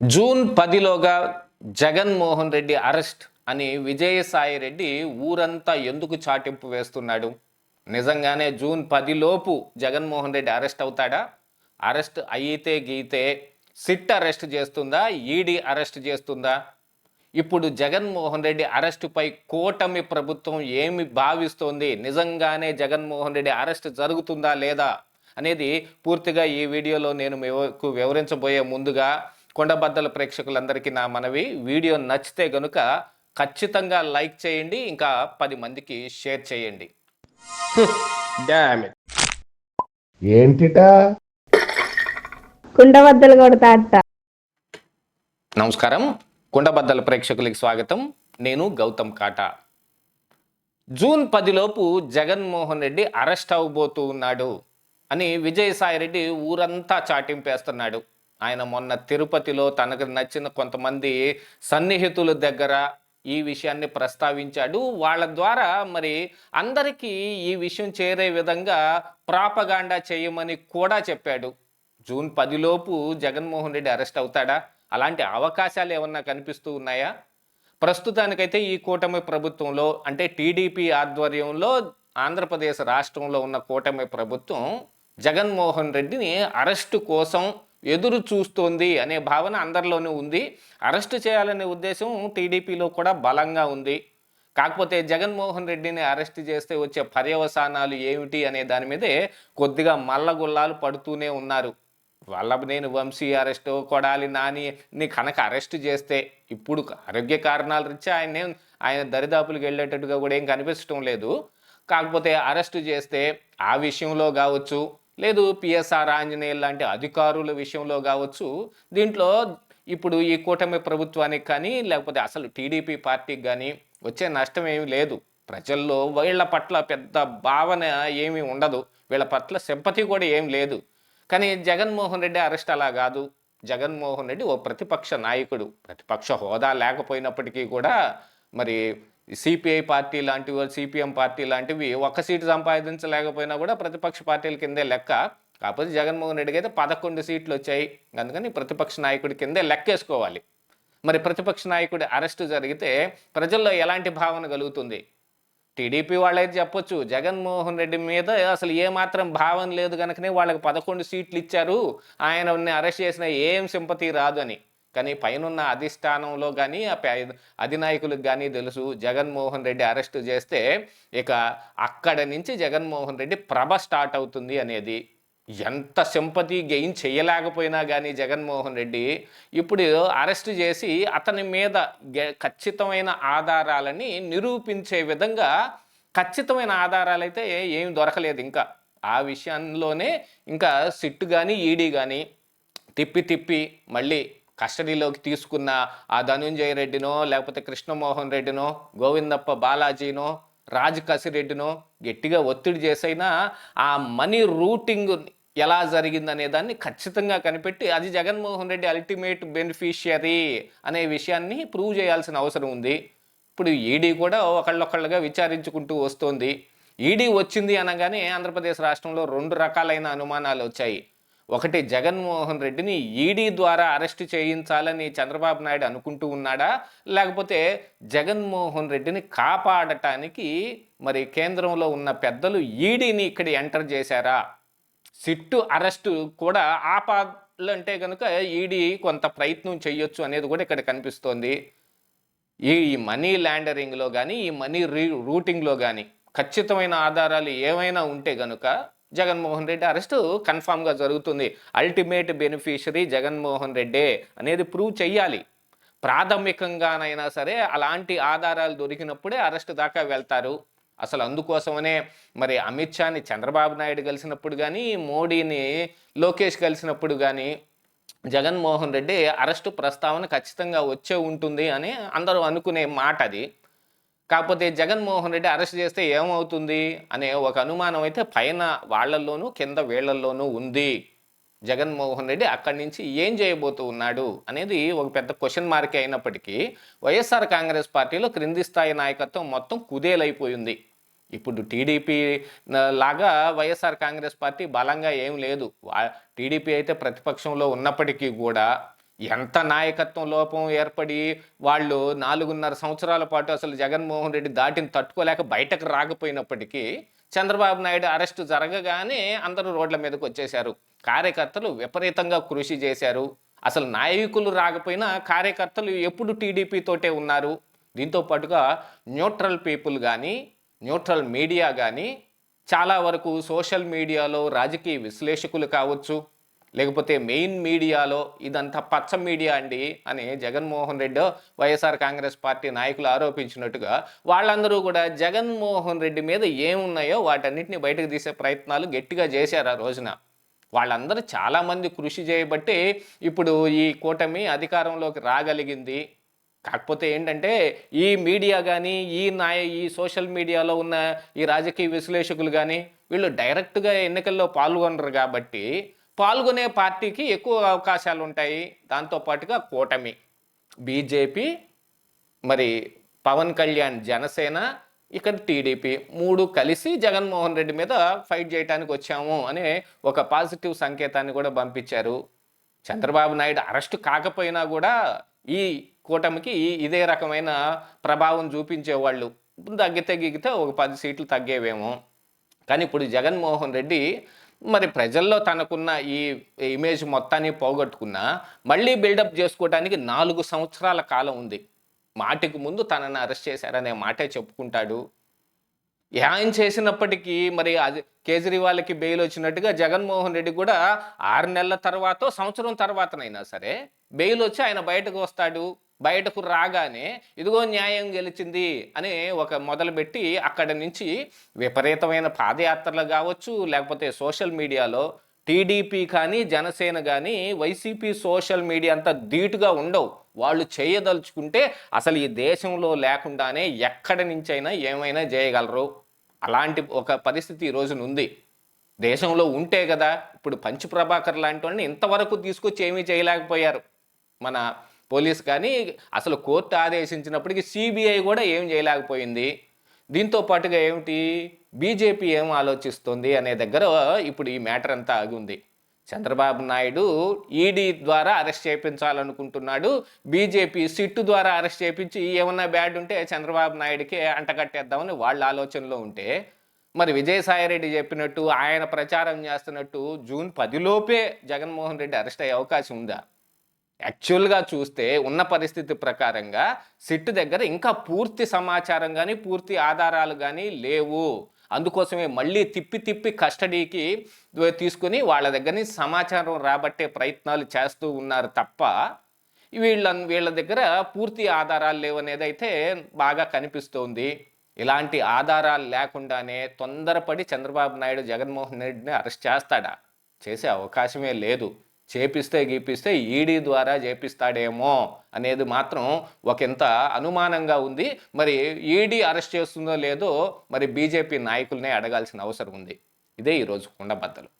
June పదిలోగా Jaganmohan Reddy arrest అని విజయసాయి రెడ్డి ఊరంతా ఎందుకు చాటింపు వేస్తున్నాడు? నిజంగానే జూన్ పదిలోపు జగన్మోహన్ రెడ్డి అరెస్ట్ అవుతాడా? అరెస్ట్ అయితే గీతే సిట్ అరెస్ట్ చేస్తుందా? ఈడీ అరెస్ట్ చేస్తుందా? ఇప్పుడు జగన్మోహన్ రెడ్డి అరెస్టుపై కూటమి ప్రభుత్వం ఏమి భావిస్తోంది? నిజంగానే జగన్మోహన్ రెడ్డి అరెస్ట్ జరుగుతుందా లేదా? అనేది పూర్తిగా ఈ వీడియోలో నేను మీకు వివరించబోయే ముందుగా కొండబద్దల ప్రేక్షకులందరికీ నా మనవి. వీడియో నచ్చితే గనుక ఖచ్చితంగా లైక్ చేయండి ఇంకా పది మందికి షేర్ చేయండి. డామ్ ఇట్ ఏంటిటా? కుండబద్దలు కొడతా అట్ట నమస్కారం. కుండబద్దల ప్రేక్షకులకి స్వాగతం. నేను గౌతమ్ కాటా. జూన్ పదిలోపు జగన్మోహన్ రెడ్డి అరెస్ట్ అవ్వబోతూ ఉన్నాడు అని విజయసాయి రెడ్డి ఊరంతా చాటింపేస్తున్నాడు. ఆయన మొన్న తిరుపతిలో తనకు నచ్చిన కొంతమంది సన్నిహితుల దగ్గర ఈ విషయాన్ని ప్రస్తావించాడు. వాళ్ళ ద్వారా మరి అందరికీ ఈ విషయం చేరే విధంగా ప్రాపగాండా చేయమని కూడా చెప్పాడు. జూన్ పదిలోపు జగన్మోహన్ రెడ్డి అరెస్ట్ అవుతాడా? అలాంటి అవకాశాలు ఏమన్నా కనిపిస్తూ ఉన్నాయా? ప్రస్తుతానికైతే ఈ కూటమి ప్రభుత్వంలో అంటే టీడీపీ ఆధ్వర్యంలో ఆంధ్రప్రదేశ్ రాష్ట్రంలో ఉన్న కూటమి ప్రభుత్వం జగన్మోహన్ రెడ్డిని అరెస్టు కోసం ఎదురు చూస్తోంది అనే భావన అందరిలోనూ ఉంది. అరెస్టు చేయాలనే ఉద్దేశం టీడీపీలో కూడా బలంగా ఉంది. కాకపోతే జగన్మోహన్ రెడ్డిని అరెస్ట్ చేస్తే వచ్చే పర్యవసానాలు ఏమిటి అనే దాని మీదే కొద్దిగా మల్లగుల్లాలు పడుతూనే ఉన్నారు. నేను వంశీ అరెస్ట్ కొడాలి నాని కనుక అరెస్ట్ చేస్తే ఇప్పుడు ఆరోగ్య కారణాల రీత్యా ఆయన ఆయన దరిదాపులకు వెళ్ళేటట్టుగా కూడా ఏం కనిపించడం లేదు కాకపోతే అరెస్ట్ చేస్తే ఆ విషయంలో కావచ్చు లేదు పిఎస్ఆర్ ఆంజనేయులు లాంటి అధికారుల విషయంలో కావచ్చు దీంట్లో ఇప్పుడు ఈ కూటమి ప్రభుత్వానికి కానీ లేకపోతే అసలు టీడీపీ పార్టీకి కానీ వచ్చే నష్టం ఏమీ లేదు. ప్రజల్లో వీళ్ళ పట్ల పెద్ద భావన ఏమీ ఉండదు. వీళ్ళ పట్ల సింపతి కూడా ఏం లేదు. కానీ జగన్మోహన్ రెడ్డి అరెస్ట్ అలా కాదు. జగన్మోహన్ రెడ్డి ఓ ప్రతిపక్ష నాయకుడు. ప్రతిపక్ష హోదా లేకపోయినప్పటికీ కూడా మరి సిపిఐ పార్టీ లాంటివి సిపిఎం పార్టీ లాంటివి ఒక్క సీటు సంపాదించలేకపోయినా కూడా ప్రతిపక్ష పార్టీల కిందే లెక్క. కాకపోతే జగన్మోహన్ రెడ్డికి అయితే పదకొండు సీట్లు వచ్చాయి. అందుకని ప్రతిపక్ష నాయకుడి కిందే లెక్కేసుకోవాలి. మరి ప్రతిపక్ష నాయకుడి అరెస్టు జరిగితే ప్రజల్లో ఎలాంటి భావన కలుగుతుంది? టీడీపీ వాళ్ళైతే చెప్పొచ్చు జగన్మోహన్ రెడ్డి మీద అసలు ఏమాత్రం భావన లేదు కనుకనే వాళ్ళకి పదకొండు సీట్లు ఇచ్చారు. ఆయన అరెస్ట్ చేసిన ఏం సింపతి రాదు అని. కానీ పైనున్న అధిష్టానంలో కానీ ఆ అధినాయకులకు కానీ తెలుసు జగన్మోహన్ రెడ్డి అరెస్ట్ చేస్తే ఇక అక్కడ నుంచి జగన్మోహన్ రెడ్డి ప్రభ స్టార్ట్ అవుతుంది అనేది. ఎంత సింపతి గెయిన్ చేయలేకపోయినా కానీ జగన్మోహన్ రెడ్డి ఇప్పుడు అరెస్ట్ చేసి అతని మీద గె- ఖచ్చితమైన ఆధారాలని నిరూపించే విధంగా ఖచ్చితమైన ఆధారాలైతే ఏం దొరకలేదు ఇంకా. ఆ విషయంలోనే ఇంకా సిట్టు కానీ ఈడీ కానీ తిప్పి తిప్పి మళ్ళీ కస్టడీలోకి తీసుకున్న ఆ ధనుంజయ రెడ్డినో లేకపోతే కృష్ణమోహన్ రెడ్డినో గోవిందప్ప బాలాజీనో రాజ్ కసిరెడ్డినో గట్టిగా ఒత్తిడి చేసైనా ఆ మనీ రూటింగ్ ఎలా జరిగిందనే దాన్ని ఖచ్చితంగా కనిపెట్టి అది జగన్మోహన్ రెడ్డి అల్టిమేట్ బెనిఫిషియరీ అనే విషయాన్ని ప్రూవ్ చేయాల్సిన అవసరం ఉంది. ఇప్పుడు ఈడీ కూడా ఒకళ్ళొకళ్ళుగా విచారించుకుంటూ వస్తోంది. ఈడీ వచ్చింది అనగానే ఆంధ్రప్రదేశ్ రాష్ట్రంలో రెండు రకాలైన అనుమానాలు వచ్చాయి. ఒకటి జగన్మోహన్ రెడ్డిని ఈడీ ద్వారా అరెస్ట్ చేయించాలని చంద్రబాబు నాయుడు అనుకుంటూ ఉన్నాడా? లేకపోతే జగన్మోహన్ రెడ్డిని కాపాడటానికి మరి కేంద్రంలో ఉన్న పెద్దలు ఈడీని ఇక్కడ ఎంటర్ చేశారా? సిట్టు అరెస్టు కూడా ఆపాలంటే కనుక ఈడీ కొంత ప్రయత్నం చేయొచ్చు అనేది కూడా ఇక్కడ కనిపిస్తోంది. ఈ మనీ ల్యాండరింగ్లో కానీ ఈ మనీ రీ రూటింగ్లో కానీ ఖచ్చితమైన ఆధారాలు ఏమైనా ఉంటే కనుక జగన్మోహన్ రెడ్డి అరెస్టు కన్ఫామ్గా జరుగుతుంది. అల్టిమేట్ బెనిఫిషరీ జగన్మోహన్ రెడ్డే అనేది ప్రూవ్ చెయ్యాలి. ప్రాథమికంగానైనా సరే అలాంటి ఆధారాలు దొరికినప్పుడే అరెస్ట్ దాకా వెళ్తారు. అసలు అందుకోసమనే మరి అమిత్ షాని చంద్రబాబు నాయుడు కలిసినప్పుడు కానీ మోడీని లోకేష్ కలిసినప్పుడు కానీ జగన్మోహన్ రెడ్డి అరెస్టు ప్రస్తావన ఖచ్చితంగా వచ్చే ఉంటుంది అని అందరూ అనుకునే మాట అది కాకపోతే జగన్మోహన్ రెడ్డి అరెస్ట్ చేస్తే ఏమవుతుంది అనే ఒక అనుమానం అయితే పైన వాళ్ళల్లోనూ కింద వీళ్ళల్లోనూ ఉంది. జగన్మోహన్ రెడ్డి అక్కడి నుంచి ఏం చేయబోతూ ఉన్నాడు అనేది ఒక పెద్ద క్వశ్చన్ మార్కే అయినప్పటికీ వైఎస్ఆర్ కాంగ్రెస్ పార్టీలో క్రింది స్థాయి నాయకత్వం మొత్తం కుదేలైపోయింది. ఇప్పుడు టీడీపీ లాగా వైఎస్ఆర్ కాంగ్రెస్ పార్టీ బలంగా ఏం లేదు. వా- టీడీపీ అయితే ప్రతిపక్షంలో ఉన్నప్పటికీ కూడా ఎంత నాయకత్వం లోపం ఏర్పడి వాళ్ళు నాలుగున్నర సంవత్సరాల పాటు అసలు జగన్మోహన్ రెడ్డి దాటిని తట్టుకోలేక బయటకు రాకపోయినప్పటికీ చంద్రబాబు నాయుడు అరెస్టు జరగగానే అందరూ రోడ్ల మీదకి వచ్చేశారు. కార్యకర్తలు విపరీతంగా కృషి చేశారు. అసలు నాయకులు రాకపోయినా కార్యకర్తలు ఎప్పుడు టీడీపీ తోటే ఉన్నారు. దీంతో పాటుగా న్యూట్రల్ పీపుల్ కానీ న్యూట్రల్ మీడియా కానీ చాలా వరకు సోషల్ మీడియాలో రాజకీయ విశ్లేషకులు కావచ్చు. లేకపోతే మెయిన్ మీడియాలో ఇదంతా పచ్చ మీడియా అండి అని జగన్మోహన్ రెడ్డి వైఎస్ఆర్ కాంగ్రెస్ పార్టీ నాయకులు ఆరోపించినట్టుగా వాళ్ళందరూ కూడా జగన్మోహన్ రెడ్డి మీద ఏమున్నాయో వాటన్నిటిని బయటకు తీసే ప్రయత్నాలు గట్టిగా చేశారు ఆ రోజున. వాళ్ళందరూ చాలామంది కృషి చేయబట్టి ఇప్పుడు ఈ కూటమి అధికారంలోకి రాగలిగింది. కాకపోతే ఏంటంటే ఈ మీడియా కానీ ఈ నాయ ఈ సోషల్ మీడియాలో ఉన్న ఈ రాజకీయ విశ్లేషకులు కానీ వీళ్ళు డైరెక్ట్గా ఎన్నికల్లో పాల్గొనరు కాబట్టి పాల్గొనే పార్టీకి ఎక్కువ అవకాశాలు ఉంటాయి. దాంతోపాటుగా కూటమి. బీజేపీ మరి పవన్ కళ్యాణ్ జనసేన ఇక్కడ టీడీపీ మూడు కలిసి జగన్మోహన్ రెడ్డి మీద ఫైట్ చేయడానికి వచ్చాము అనే ఒక పాజిటివ్ సంకేతాన్ని కూడా పంపించారు. చంద్రబాబు నాయుడు అరెస్ట్ కాకపోయినా కూడా ఈ కూటమికి ఇదే రకమైన ప్రభావం చూపించేవాళ్ళు తగ్గితే గిగితే ఒక పది సీట్లు తగ్గేవేమో. కానీ ఇప్పుడు జగన్మోహన్ రెడ్డి మరి ప్రజల్లో తనకున్న ఈ ఇమేజ్ మొత్తాన్ని పోగొట్టుకున్నా మళ్ళీ బిల్డప్ చేసుకోవడానికి నాలుగు సంవత్సరాల కాలం ఉంది. మాటికి ముందు తనని అరెస్ట్ చేశారనే మాటే చెప్పుకుంటాడు. ఆయన చేసినప్పటికీ మరి అది కేజ్రీవాల్కి బెయిల్ వచ్చినట్టుగా జగన్మోహన్ రెడ్డి కూడా ఆరు నెలల తర్వాత సంవత్సరం తర్వాతనైనా సరే బెయిల్ వచ్చి ఆయన బయటకు వస్తాడు. బయటకు రాగానే ఇదిగో న్యాయం గెలిచింది అని ఒక మొదలుపెట్టి అక్కడి నుంచి విపరీతమైన పాదయాత్రలు కావచ్చు లేకపోతే సోషల్ మీడియాలో టీడీపీ కానీ జనసేన కానీ వైసీపీ సోషల్ మీడియా అంత ధీటుగా ఉండవు. వాళ్ళు చేయదలుచుకుంటే అసలు ఈ దేశంలో లేకుండానే ఎక్కడి నుంచైనా ఏమైనా చేయగలరు. అలాంటి ఒక పరిస్థితి ఈ రోజున ఉంది. దేశంలో ఉంటే కదా ఇప్పుడు పంచు ప్రభాకర్ లాంటి వాళ్ళని ఇంతవరకు తీసుకొచ్చి ఏమీ చేయలేకపోయారు. మన పోలీస్ కానీ అసలు కోర్టు ఆదేశించినప్పటికీ సిబిఐ కూడా ఏం చేయలేకపోయింది. దీంతో పాటుగా ఏమిటి? బీజేపీ ఏం ఆలోచిస్తుంది అనే దగ్గర ఇప్పుడు ఈ మ్యాటర్ అంతా ఆగి ఉంది. చంద్రబాబు నాయుడు ఈడీ ద్వారా అరెస్ట్ చేయించాలనుకుంటున్నాడు. బీజేపీ సిట్టు ద్వారా అరెస్ట్ చేయించి ఏమన్నా బ్యాడ్ ఉంటే చంద్రబాబు నాయుడికి అంటగట్టేద్దామని వాళ్ళ ఆలోచనలో ఉంటే మరి విజయసాయిరెడ్డి చెప్పినట్టు ఆయన ప్రచారం చేస్తున్నట్టు జూన్ పదిలోపే జగన్మోహన్ రెడ్డి అరెస్ట్ అయ్యే అవకాశం ఉందా? యాక్చువల్గా చూస్తే ఉన్న పరిస్థితి ప్రకారంగా సిట్ దగ్గర ఇంకా పూర్తి సమాచారం కానీ పూర్తి ఆధారాలు కానీ లేవు. అందుకోసమే మళ్ళీ తిప్పి తిప్పి కస్టడీకి తీసుకుని వాళ్ళ దగ్గర సమాచారం రాబట్టే ప్రయత్నాలు చేస్తూ ఉన్నారు తప్ప వీళ్ళ వీళ్ళ దగ్గర పూర్తి ఆధారాలు లేవనేది అయితే బాగా కనిపిస్తోంది. ఇలాంటి ఆధారాలు లేకుండానే తొందరపడి చంద్రబాబు నాయుడు జగన్మోహన్ రెడ్డిని అరెస్ట్ చేస్తాడా? చేసే అవకాశమే లేదు. చేపిస్తే గీపిస్తే ఈడీ ద్వారా చేపిస్తాడేమో అనేది మాత్రం ఒకంత అనుమానంగా ఉంది. మరి ఈడీ అరెస్ట్ చేస్తుందో లేదో మరి బీజేపీ నాయకులనే అడగాల్సిన అవసరం ఉంది. ఇదే ఈరోజు కుండబద్దలు.